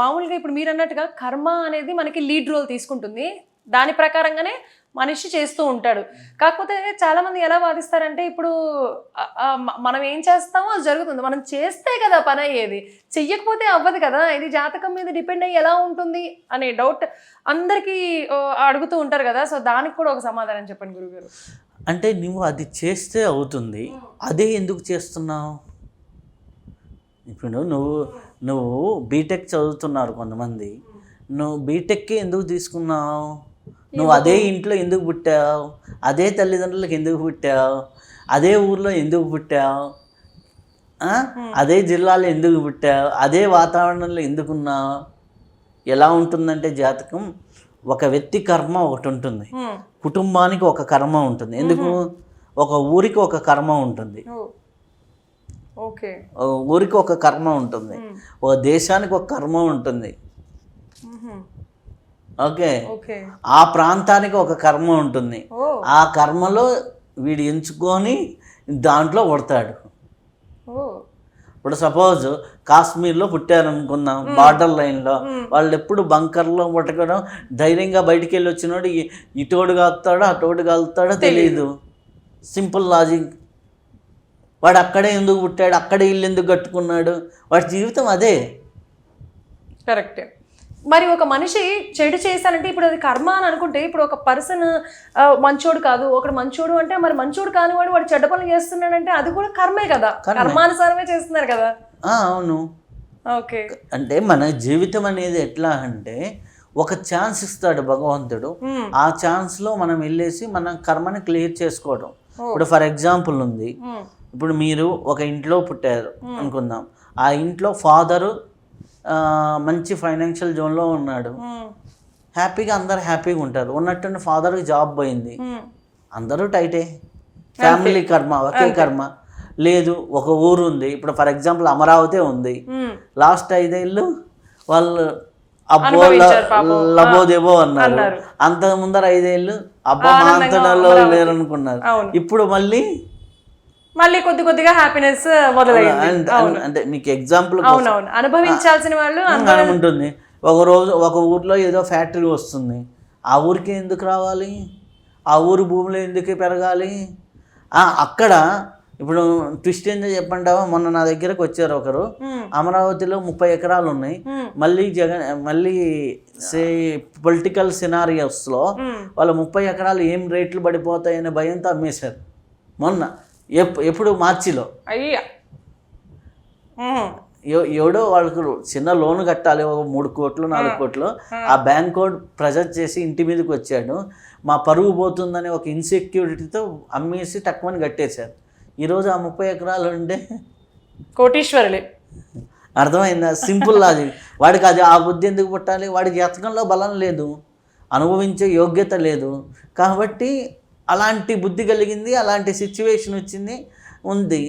మామూలుగా ఇప్పుడు మీరు అన్నట్టుగా కర్మ అనేది మనకి లీడ్ రోల్ తీసుకుంటుంది. దాని ప్రకారంగానే మనిషి చేస్తూ ఉంటాడు. కాకపోతే చాలా మంది ఎలా వాదిస్తారంటే ఇప్పుడు మనం ఏం చేస్తామో అది జరుగుతుంది. మనం చేస్తే కదా పని అయ్యేది. చెయ్యకపోతే అవ్వదు కదా. ఇది జాతకం మీద డిపెండ్ అయ్యి ఎలా ఉంటుంది అనే డౌట్ అందరికీ అడుగుతూ ఉంటారు కదా. సో దానికి కూడా ఒక సమాధానం చెప్పండి గురుగారు. అంటే నువ్వు అది చేస్తే అవుతుంది. అదే ఎందుకు చేస్తున్నావు? ఇప్పుడు నువ్వు నువ్వు బీటెక్ చదువుతున్నారు కొంతమంది. నువ్వు బీటెక్కి ఎందుకు తీసుకున్నావు? నువ్వు అదే ఇంట్లో ఎందుకు పుట్టావు? అదే తల్లిదండ్రులకు ఎందుకు పుట్టావు? అదే ఊర్లో ఎందుకు పుట్టావు? అదే జిల్లాలో ఎందుకు పుట్టావు? అదే వాతావరణంలో ఎందుకున్నావు? ఎలా ఉంటుందంటే జాతకం ఒక వ్యక్తి కర్మ ఒకటి ఉంటుంది. కుటుంబానికి ఒక కర్మ ఉంటుంది. ఎందుకు? ఒక ఊరికి ఒక కర్మ ఉంటుంది. ఓకే. ఊరికి ఒక కర్మ ఉంటుంది. ఒక దేశానికి ఒక కర్మ ఉంటుంది. ఓకే. ఆ ప్రాంతానికి ఒక కర్మ ఉంటుంది. ఆ కర్మలో వీడు ఎంచుకొని దాంట్లో పుడతాడు. ఓ. ఇప్పుడు సపోజ్ కాశ్మీర్లో పుట్టారనుకుందాం బార్డర్ లైన్లో. వాళ్ళు ఎప్పుడు బంకర్లో పుట్టకడం ధైర్యంగా బయటికి వెళ్ళి వచ్చినోడు ఇటోడు కాలుతాడో అటోడు కాలుతాడో తెలియదు సింపుల్ లాజిక్. వాడు అక్కడే ఎందుకు పుట్టాడు? అక్కడే ఇల్లు ఎందుకు కట్టుకున్నాడు? వాడి జీవితం అదే. కరెక్ట్. మరి ఒక మనిషి చెడు చేశానంటే ఇప్పుడు అది కర్మ అని అనుకుంటే ఇప్పుడు ఒక పర్సన్ మంచోడు కాదు. ఒకడు మంచోడు అంటే మరి మంచోడు కానివాడు వాడు చెడ్డ పనులు చేస్తున్నాడంటే అది కూడా కర్మే కదా. కర్మానుసారమే చేస్తున్నారు కదా. అవును. ఓకే. అంటే మన జీవితం అనేది ఎట్లా అంటే ఒక ఛాన్స్ ఇస్తాడు భగవంతుడు. ఆ ఛాన్స్లో మనం వెళ్ళేసి మన కర్మని క్లియర్ చేసుకోవడం ఇప్పుడు ఫర్ ఎగ్జాంపుల్ ఉంది. ఇప్పుడు మీరు ఒక ఇంట్లో పుట్టారు అనుకుందాం. ఆ ఇంట్లో ఫాదరు మంచి ఫైనాన్షియల్ జోన్లో ఉన్నాడు. హ్యాపీగా అందరు హ్యాపీగా ఉంటారు. ఉన్నట్టు ఫాదర్కి జాబ్ పోయింది. అందరూ టైటే. ఫ్యామిలీ కర్మ ఒకే కర్మ. లేదు ఒక ఊరు ఉంది. ఇప్పుడు ఫర్ ఎగ్జాంపుల్ అమరావతి ఉంది. లాస్ట్ ఐదేళ్ళు వాళ్ళు అబ్బో. లబోదేబో అన్నారు. అన్నారు. అంత ముందర ఐదేళ్ళు అబ్బా లేరనుకున్నారు. అవును. ఇప్పుడు మళ్ళీ మళ్ళీ కొద్ది కొద్దిగా హ్యాపీనెస్ మొదలైంది. అండ్- అండ్- అంటే మీకు ఎగ్జాంపుల్ అవునవును. అనుభవించాల్సిన వాళ్ళు ఉంటుంది. ఒక రోజు ఒక ఊర్లో ఏదో ఫ్యాక్టరీ వస్తుంది. ఆ ఊరికి ఎందుకు రావాలి? ఆ ఊరు భూమిలో ఎందుకు పెరగాలి? అక్కడ ఇప్పుడు ట్విస్ట్ ఏందో చెప్పంటావా? మొన్న నా దగ్గరకు వచ్చారు ఒకరు. అమరావతిలో ముప్పై ఎకరాలు ఉన్నాయి. మళ్ళీ జగన్ మళ్ళీ సే పొలిటికల్ సినారియోస్లో. వాళ్ళ ముప్పై ఎకరాలు ఏం రేట్లు పడిపోతాయనే భయంతో అమ్మేశారు. మొన్న. ఎప్పుడు మార్చిలో? అయ్యా. ఎవడో వాళ్ళకు చిన్న లోన్ కట్టాలి ఒక మూడు కోట్లు నాలుగు కోట్లు. ఆ. బ్యాంక్ కోడ్ ప్రెజర్ చేసి ఇంటి మీదకి వచ్చాడు. మా పరువు పోతుందని ఒక ఇన్సెక్యూరిటీతో అమ్మేసి తక్కువని కట్టేశారు. ఈరోజు ఆ ముప్పై ఎకరాలు ఉంటే కోటీశ్వరులే. అర్థమైందా? Simple logic. వాడికి అది ఆ బుద్ధి ఎందుకు పుట్టాలి? వాడి జాతకంలో బలం లేదు. అనుభవించే యోగ్యత లేదు. కాబట్టి అలాంటి బుద్ధి కలిగింది అలాంటి సిచ్యువేషన్ వచ్చింది ఉంది.